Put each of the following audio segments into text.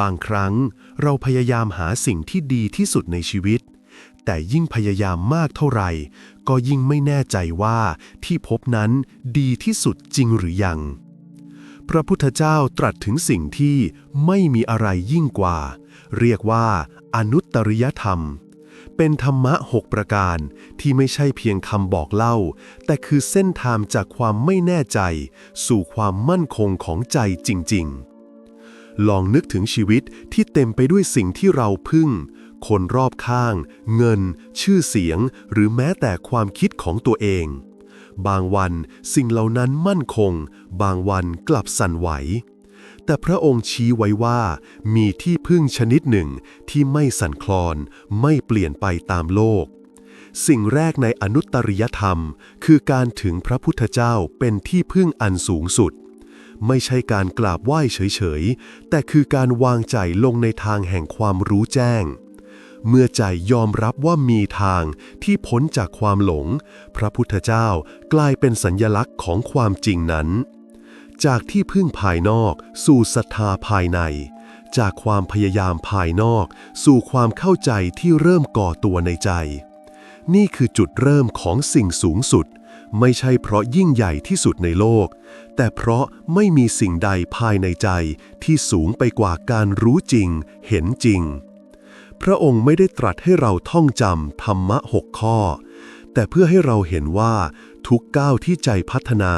บางครั้งเราพยายามหาสิ่งที่ดีที่สุดในชีวิต แต่ยิ่งพยายามมากเท่าไหร่ ก็ยิ่งไม่แน่ใจว่าที่พบนั้นดีที่สุดจริงหรือยัง พระพุทธเจ้าตรัสถึงสิ่งที่ไม่มีอะไรยิ่งกว่า เรียกว่า อนุตตริยธรรม เป็นธรรมะหกประการที่ไม่ใช่เพียงคำบอกเล่า แต่คือเส้นทางจากความไม่แน่ใจ สู่ความมั่นคงของใจจริง ๆ ลองนึกถึงชีวิตที่เต็มไปด้วยสิ่งที่เราพึ่ง คนรอบข้าง เงิน ชื่อเสียง หรือแม้แต่ความคิดของตัวเอง บางวันสิ่งเหล่านั้นมั่นคง บางวันกลับสั่นไหว แต่พระองค์ชี้ไว้ว่า มีที่พึ่งชนิดหนึ่งที่ไม่สั่นคลอน ไม่เปลี่ยนไปตามโลกสิ่งแรกในอนุตตริยธรรม คือการถึงพระพุทธเจ้าเป็นที่พึ่งอันสูงสุด ไม่ใช่การกราบไหว้เฉยๆ แต่คือการวางใจลงในทางแห่งความรู้แจ้ง เมื่อใจยอมรับว่ามีทางที่พ้นจากความหลง พระพุทธเจ้ากลายเป็นสัญญลักษณ์ของความจริงนั้น จากที่พึ่งภายนอกสู่ศรัทธาภายใน จากความพยายามภายนอก สู่ความเข้าใจที่เริ่มก่อตัวในใจ นี่คือจุดเริ่มของสิ่งสูงสุด ไม่ใช่เพราะยิ่งใหญ่ที่สุดในโลก แต่เพราะไม่มีสิ่งใดภายในใจที่สูงไปกว่าการรู้จริง เห็นจริง พระองค์ไม่ได้ตรัสให้เราท่องจำธรรมะหกข้อ แต่เพื่อให้เราเห็นว่าทุกก้าวที่ใจพัฒนา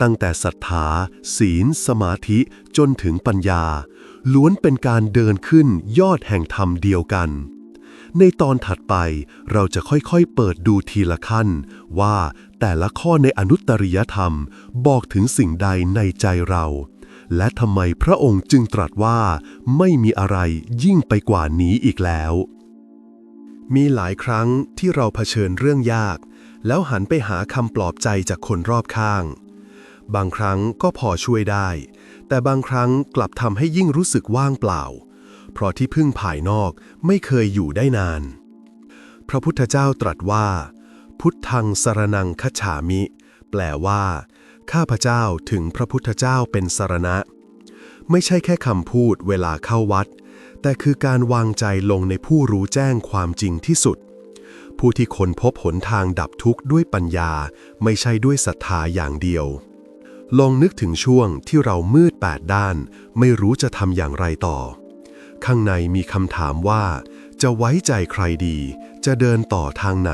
ตั้งแต่ศรัทธา ศีล สมาธิจนถึงปัญญา ล้วนเป็นการเดินขึ้นยอดแห่งธรรมเดียวกัน ในตอนถัดไปเราจะค่อยๆเปิดดูทีละขั้น ว่าแต่ละข้อในอนุตตริยธรรมบอกถึงสิ่งใดในใจเรา และทำไมพระองค์จึงตรัสว่าไม่มีอะไรยิ่งไปกว่านี้อีกแล้ว มีหลายครั้งที่เราเผชิญเรื่องยาก แล้วหันไปหาคำปลอบใจจากคนรอบข้าง บางครั้งก็พอช่วยได้ แต่บางครั้งกลับทำให้ยิ่งรู้สึกว่างเปล่า เพราะที่พึ่งภายนอกไม่เคยอยู่ได้นาน พระพุทธเจ้าตรัสว่า พุทธังสรนังคฉามิ แปลว่า ข้าพเจ้าถึงพระพุทธเจ้าเป็นสรณะ ไม่ใช่แค่คำพูดเวลาเข้าวัด แต่คือการวางใจลงในผู้รู้แจ้งความจริงที่สุด ผู้ที่ค้นพบหนทางดับทุกข์ด้วยปัญญา ไม่ใช่ด้วยศรัทธาอย่างเดียวลองนึกถึงช่วงที่เรามืดแปดด้าน ไม่รู้จะทำอย่างไรต่อ ข้างในมีคำถามว่า จะไว้ใจใครดี จะเดินต่อทางไหน